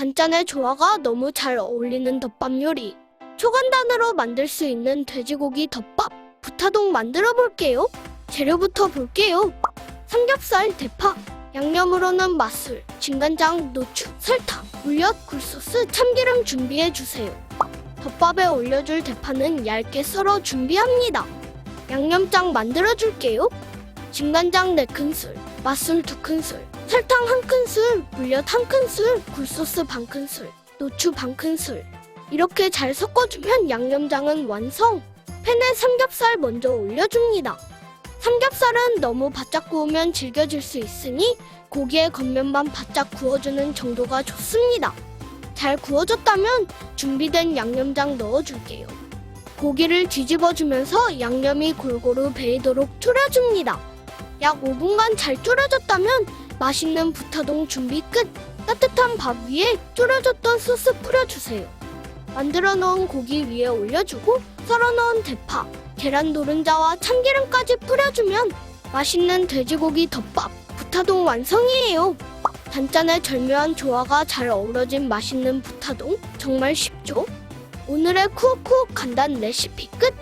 단짠의 조화가 너무 잘 어울리는 덮밥 요리. 초간단으로 만들 수 있는 돼지고기 덮밥. 부타동 만들어 볼게요. 재료부터 볼게요. 삼겹살, 대파, 양념으로는 맛술, 진간장, 노추, 설탕, 물엿, 굴소스, 참기름 준비해 주세요. 덮밥에 올려줄 대파는 얇게 썰어 준비합니다. 양념장 만들어 줄게요. 진간장 4큰술, 맛술 2큰술, 설탕 1큰술, 물엿 1큰술, 굴소스 반큰술, 노추 반큰술. 이렇게 잘 섞어주면 양념장은 완성. 팬에 삼겹살 먼저 올려줍니다. 삼겹살은 너무 바짝 구우면 질겨질 수 있으니 고기의 겉면만 바짝 구워주는 정도가 좋습니다. 잘 구워졌다면 준비된 양념장 넣어줄게요. 고기를 뒤집어주면서 양념이 골고루 배이도록 졸여줍니다. 약 5분간 잘 졸여졌다면 맛있는 부타동 준비 끝! 따뜻한 밥 위에 졸여졌던 소스 뿌려주세요. 만들어 놓은 고기 위에 올려주고 썰어 넣은 대파, 계란 노른자와 참기름까지 뿌려주면 맛있는 돼지고기 덮밥 부타동 완성이에요. 단짠의 절묘한 조화가 잘 어우러진 맛있는 부타동 정말 쉽죠? 오늘의 쿠옥쿠옥 간단 레시피 끝!